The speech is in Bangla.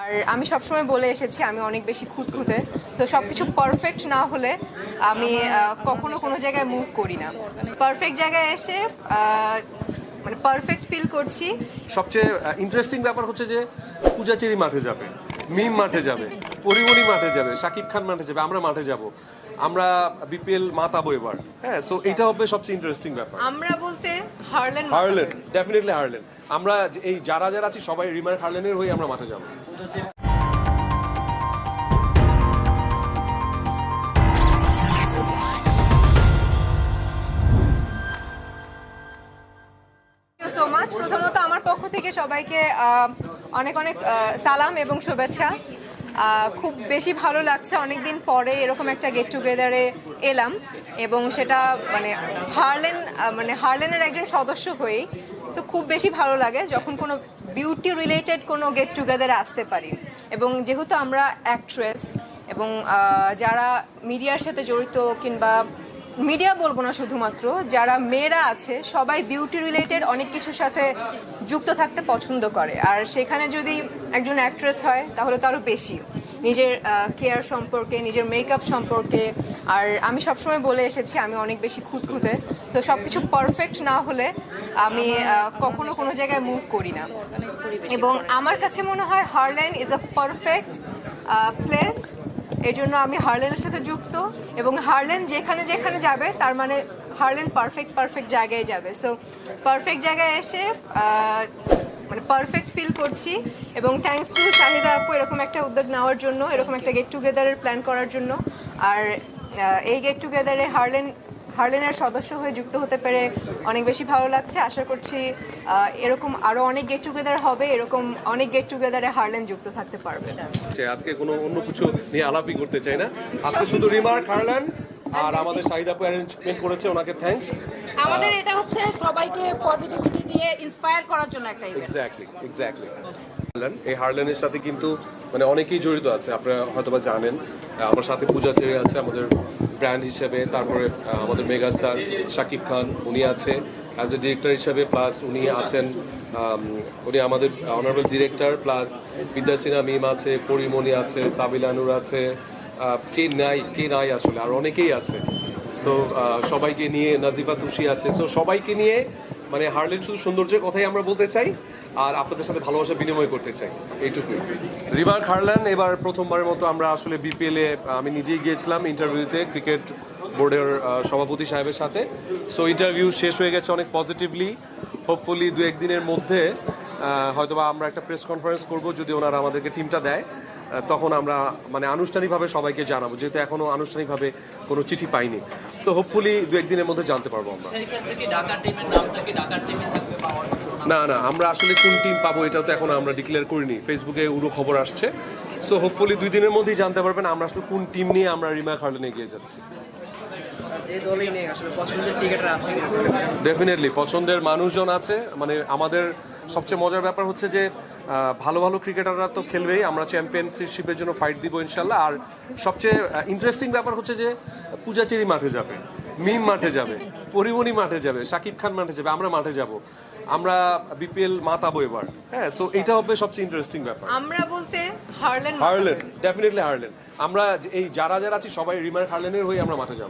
আর আমি সবসময় বলে এসেছি আমি অনেক বেশি খুঁতখুঁতে। তো সব কিছু পারফেক্ট না হলে আমি কখনো কোনো জায়গায় মুভ করি না। পারফেক্ট জায়গায় এসে মানে পারফেক্ট ফিল করছি। সবচেয়ে ইন্টারেস্টিং ব্যাপার হচ্ছে যে পূজাচেরি মাঠে যাবে মিম মাঠে যাবে পরিমণি মাঠে যাবে শাকিব খান মাঠে যাবে আমরা মাঠে যাব। আমরা বিপিএল মাতাবো এবার হ্যাঁ? সো এটা হবে সবচেয়ে ইন্টারেস্টিং ব্যাপার। আমরা বলতে হারলেন হারলেন ডেফিনেটলি হারলেন। আমরা এই যারা যারা আছি সবাই রিমার হারলেনের হয়ে আমরা মাঠে যাব প্রথমত আমার পক্ষ থেকে সবাইকে অনেক অনেক সালাম এবং শুভেচ্ছা। আহ, খুব বেশি ভালো লাগছে অনেকদিন পরে এরকম একটা গেট টুগেদারে এলাম। এবং সেটা মানে হারলেন মানে হারলেনের একজন সদস্য হয়েই তো খুব বেশি ভালো লাগে যখন কোনো বিউটি রিলেটেড কোনো গেট টুগেদারে আসতে পারি। এবং যেহেতু আমরা অ্যাক্ট্রেস এবং যারা মিডিয়ার সাথে জড়িত কিংবা মিডিয়া বলব না শুধুমাত্র, যারা মেয়েরা আছে, সবাই বিউটি রিলেটেড অনেক কিছুর সাথে যুক্ত থাকতে পছন্দ করে। আর সেখানে যদি একজন অ্যাক্ট্রেস হয়, তাহলে তো আরও বেশি। নিজের কেয়ার সম্পর্কে, নিজের মেকআপ সম্পর্কে আর আমি সবসময় বলে এসেছি, আমি অনেক বেশি খুঁতখুঁতে। তো সব কিছু পারফেক্ট না হলে আমি কখনো কোনো জায়গায় মুভ করি না। এবং আমার কাছে মনে হয় Harland is a perfect place এই জন্য আমি হারলেনের সাথে যুক্ত। এবং হারলেন যেখানে যেখানে যাবে, তার মানে হারলেন পারফেক্ট পারফেক্ট জায়গায় যাবে। সো পারফেক্ট জায়গায় এসে মানে পারফেক্ট ফিল করছি। এবং থ্যাঙ্কস টু শাহিদা আপু এরকম একটা উদ্যোগ নেওয়ার জন্য, এরকম একটা গেট টুগেদারের প্ল্যান করার জন্য। আর এই গেট টুগেদারে হারলেন হারলেনের সদস্য হয়ে যুক্ত হতে পেরে অনেক বেশি ভালো লাগছে। আশা করছি এরকম আরও অনেক গেট টুগেদার হবে এরকম অনেক গেট টুগেদারে হারলেন যুক্ত থাকতে পারবে। যে আজকে কোনো অন্য কিছু নিয়ে আলাপই করতে চাই না। আজকে শুধু রিমার্ক হারলেন আর আমাদের শাহিদাপু অ্যারেঞ্জমেন্ট করেছে ওনাকে থ্যাঙ্কস আমাদের এটা হচ্ছে সবাইকে পজিটিভিটি দিয়ে ইন্সপায়ার করার জন্য একটা ইভেন্ট এক্স্যাক্টলি এক্স্যাক্টলি এই হারলেনের সাথে কিন্তু মানে অনেকেই জড়িত আছে, আপনারা হয়তোবা জানেন। আমার সাথে পূজা চেয়ে আছে, আমাদের ব্র্যান্ড হিসেবে, তারপরে আমাদের মেগাস্টার শাকিব খান, উনি আছে। অ্যাজ এ ডিরেক্টর হিসেবে প্লাস উনি আছেন উনি আমাদের honourable director plus Bidya Sinha Mim আছে, পরিমণি আছে সাবিলানুর আছে কে নাই কে নাই আসলে, আর অনেকেই আছে। সো সবাইকে নিয়ে নাজিফা তুষি আছে। সো সবাইকে নিয়ে মানে হারলেন শুধু সৌন্দর্যের কথাই আমরা বলতে চাই, আর আপনাদের সাথে ভালোবাসা বিনিময় করতে চাই। এইটুকুই। রিমার্ক হারলেন, এবার প্রথমবারের মতো আমরা আসলে বিপিএল আমি নিজেই গিয়েছিলাম ইন্টারভিউতে ক্রিকেট বোর্ডের সভাপতি সাহেবের সাথে। সো ইন্টারভিউ শেষ হয়ে গেছে অনেক পজিটিভলি হোপফুলি দু একদিনের মধ্যে হয়তোবা আমরা একটা প্রেস কনফারেন্স করব যদি ওনারা আমাদেরকে টিমটা দেয় তখন আমরা মানে আনুষ্ঠানিকভাবে সবাইকে জানাব যেহেতু এখনও আনুষ্ঠানিকভাবে কোনো চিঠি পাইনি। সো হোপফুলি দু একদিনের মধ্যে জানতে পারব আমরা। না না আমরা আসলে কোন টিম পাবো এটাও তো এখন আমরা ডিক্লেয়ার করিনি। ফেসবুকে উড়ো খবর আসছে। সো হোপফুলি দুই দিনের মধ্যেই জানতে পারবেন আমরা আসলে কোন টিম নিয়ে আমরা রিমা খার্লেনে এগিয়ে যাচ্ছি। ডেফিনেটলি পছন্দের মানুষজন আছে। মানে আমাদের সবচেয়ে মজার ব্যাপার হচ্ছে যে ভালো ভালো ক্রিকেটাররা তো খেলবেই। আমরা চ্যাম্পিয়নশিপের জন্য ফাইট দিব ইনশাল্লাহ। আর সবচেয়ে ইন্টারেস্টিং ব্যাপার হচ্ছে যে পূজাচেরি মাঠে যাবে মিম মাঠে যাবে পরিমণি মাঠে যাবে শাকিব খান মাঠে যাবে আমরা মাঠে যাব। আমরা বিপিএল মাতাবো এবার হ্যাঁ? সো এটা হবে সবচেয়ে ইন্টারেস্টিং ব্যাপার। আমরা বলতে হারলেন হারলেন ডেফিনেটলি হারলেন। আমরা যে- এই যারা যারা আছি সবাই রিমার হারলেনের হয়ে আমরা মাঠে যাব।